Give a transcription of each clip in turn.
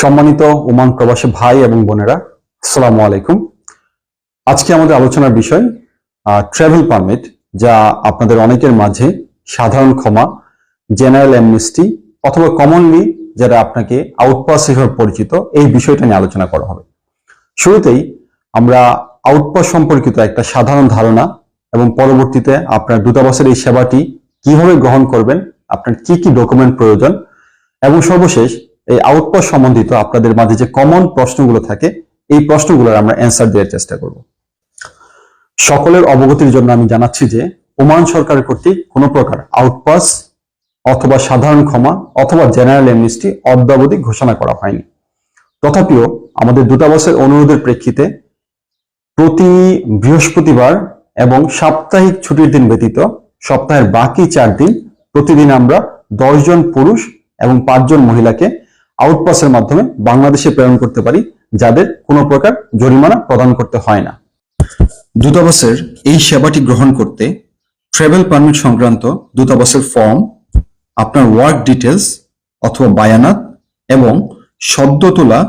সম্মানিত ওমান প্রবাসী ভাই এবং বোনেরা, আসসালামু আলাইকুম। আজকে আমাদের আলোচনার বিষয় ট্রাভেল পারমিট যা আপনাদের অনেকের মাঝে সাধারণ ক্ষমা জেনারেল অ্যামনেস্টি অথবা কমনলি যারা আপনাকে আউটপাস হিসেবে পরিচিত, এই বিষয়টা নিয়ে আলোচনা করা হবে। শুরুতেই আমরা আউটপাস সম্পর্কিত একটা সাধারণ ধারণা এবং পরবর্তীতে আপনার দূতাবাসের এই সেবাটি কীভাবে গ্রহণ করবেন, আপনার কি কি ডকুমেন্ট প্রয়োজন, এবং সর্বশেষ এই আউটপাস সম্বন্ধিত আপনাদের মাঝে যে কমন প্রশ্নগুলো থাকে, এই প্রশ্নগুলোর আমরা অ্যান্সার দেওয়ার চেষ্টা করব। সকলের অবগতির জন্য আমি জানাচ্ছি যে, ওমান সরকারের কর্তৃক কোনো প্রকার আউটপাস অথবা সাধারণ ক্ষমা অথবা জেনারেল এমনিস্টি অদ্যাবধি ঘোষণা করা হয়নি। তথাপিও আমাদের দূতাবাসের অনুরোধের প্রেক্ষিতে প্রতি বৃহস্পতিবার এবং সাপ্তাহিক ছুটির দিন ব্যতীত সপ্তাহের বাকি চার দিন প্রতিদিন আমরা দশজন পুরুষ এবং পাঁচজন মহিলাকে আউটপাসের মাধ্যমে বাংলাদেশে প্রেরণ করতে পারি, যাদের কোনো প্রকার জরিমানা প্রদান করতে হয় না। দূতাবাসের এই সেবাটি গ্রহণ করতে ট্রাভেল পারমিট সংক্রান্ত দূতাবাসের ফর্ম আপনার ওয়ার্ক ডিটেলস অথবা বায়ানাত এবং সদ্য তোলা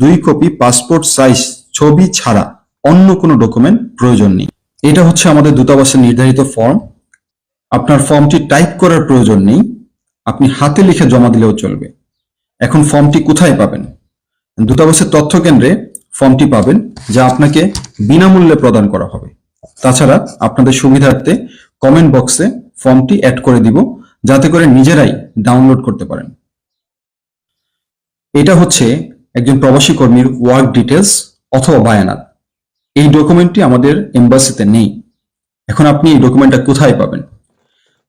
দুই কপি পাসপোর্ট সাইজ ছবি ছাড়া অন্য কোনো ডকুমেন্ট প্রয়োজন নেই। এটা হচ্ছে আমাদের দূতাবাসের নির্ধারিত ফর্ম আপনার ফর্মটি টাইপ করার প্রয়োজন নেই। আপনি হাতে লিখে জমা দিলেও চলবে। এখন ফর্মটি কোথায় পাবেন? দূতাবাসের তথ্য কেন্দ্রে ফর্মটি পাবেন, যা আপনাকে বিনামূল্যে প্রদান করা হবে। তাছাড়া আপনাদের সুবিধার্থে কমেন্ট বক্সে ফর্মটি অ্যাড করে দিব, যাতে করে নিজেরাই ডাউনলোড করতে পারেন। এটা হচ্ছে একজন প্রবাসী কর্মীর ওয়ার্ক ডিটেলস অথবা বায়ানাত। এই ডকুমেন্টটি আমাদের এম্বাসিতে নেই। এখন আপনি এই ডকুমেন্টটা কোথায় পাবেন?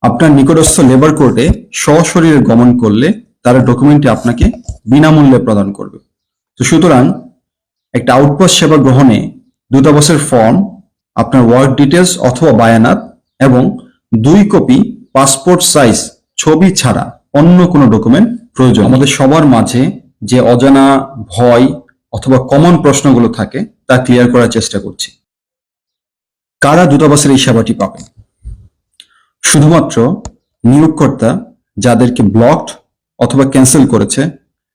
আপনার নিকটস্থ লেবার কোর্টে সশরীরে গমন করলে তারা ডকুমেন্টটি আপনাকে বিনামূল্যে প্রদান করবে। তো সুতরাং একটা আউটপোস্ট সেবা গ্রহণে দূতাবাসের ফর্ম আপনার ওয়ার্ক ডিটেলস অথবা বায়ানাত এবং দুই কপি পাসপোর্ট সাইজ ছবি ছাড়া অন্য কোনো ডকুমেন্ট প্রয়োজন। আমাদের সবার মাঝে যে অজানা, ভয় অথবা কমন প্রশ্নগুলো থাকে, তা ক্লিয়ার করার চেষ্টা করছি। কারা দূতাবাসের এই সেবাটি পাবেন? শুধুমাত্র নিয়োগকর্তা যাদেরকে ব্লকড অথবা ক্যান্সেল করেছে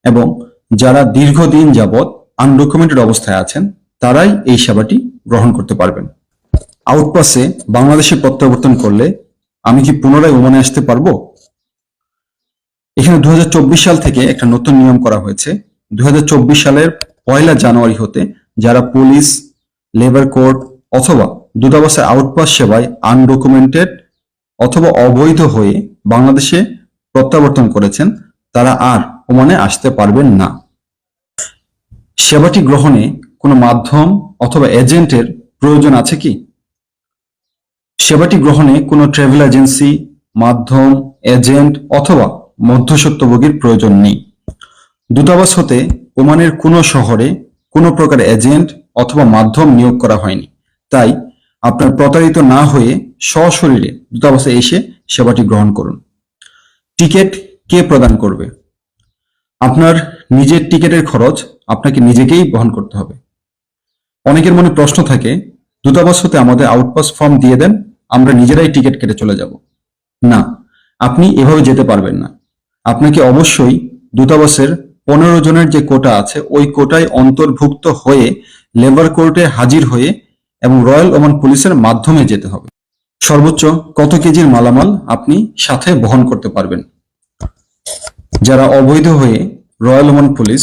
এবং যারা দীর্ঘদিন যাবৎ আনডকুমেন্টেড অবস্থায় আছেন, তারাই এই সেবাটি গ্রহণ করতে পারবেন। আউটপাসে বাংলাদেশে প্রত্যাবর্তন করলে আমি কি পুনরায় ওমানে আসতে পারব? এখানে দু হাজার চব্বিশ সাল থেকে একটা নতুন নিয়ম করা হয়েছে। দু হাজার চব্বিশ সালের পয়লা জানুয়ারি হতে যারা পুলিশ, লেবার কোর্ট অথবা দূতাবাসের আউটপাস সেবায় আনডকুমেন্টেড অথবা অবৈধ হয়ে বাংলাদেশে প্রত্যাবর্তন করেছেন তারা আর ওমানে আসতে পারবেন না। সেবাটি গ্রহণে কোনো মাধ্যম অথবা এজেন্টের প্রয়োজন আছে কি? সেবাটি গ্রহণে কোনো ট্রাভেল এজেন্সি, মাধ্যম, এজেন্ট অথবা মধ্যসত্ত্বভোগীর প্রয়োজন নেই। দূতাবাস হতে ওমানের কোনো শহরে কোনো প্রকার এজেন্ট অথবা মাধ্যম নিয়োগ করা হয়নি। তাই আপনার প্রতারিত না হয়ে সশরীরে দূতাবাসে এসে সেবাটি গ্রহণ করুন। টিকিট কে প্রদান করবে? আপনার নিজের টিকিটের খরচ আপনাকে নিজেকেই বহন করতে হবে। অনেকের মনে প্রশ্ন থাকে, দূতাবাস হতে আমাদের আউটপাস ফর্ম দিয়ে দেন, আমরা নিজেরাই টিকিট কেটে চলে যাব। না, আপনি এভাবে যেতে পারবেন না। আপনাকে অবশ্যই দূতাবাসের পনেরো জনের যে কোটা আছে, ওই কোটায় অন্তর্ভুক্ত হয়ে লেবার কোর্টে হাজির হয়ে এবং রয়্যাল ওমান পুলিশের মাধ্যমে যেতে হবে। সর্বোচ্চ কত কেজির মালামাল আপনি সাথে বহন করতে পারবেন? যারা অবৈধ হয়ে royal Oman police,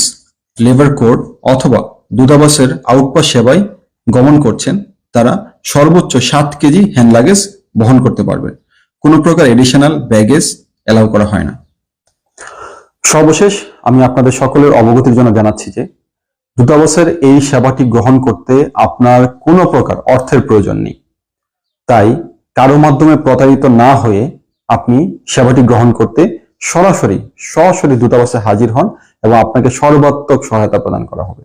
labour court অথবা দূতাবাসের আউটপাস সেবায় গমন করছেন, তারা সর্বোচ্চ সাত কেজি হ্যান্ড লাগেজ বহন করতে পারবেন কোনো প্রকার এডিশনাল ব্যাগেজ এলাও করা হয় না। সর্বশেষ আমি আপনাদের সকলের অবগতির জন্য জানাচ্ছি যে, দূতাবাসের এই সেবাটি গ্রহণ করতে আপনার কোনো প্রকার অর্থের প্রয়োজন নেই। তাই কারও মাধ্যমে প্রতারিত না হয়ে আপনি সেবাটি গ্রহণ করতে সরাসরি সরাসরি দূতাবাসে হাজির হন এবং আপনাকে সর্বাত্মক সহায়তা প্রদান করা হবে।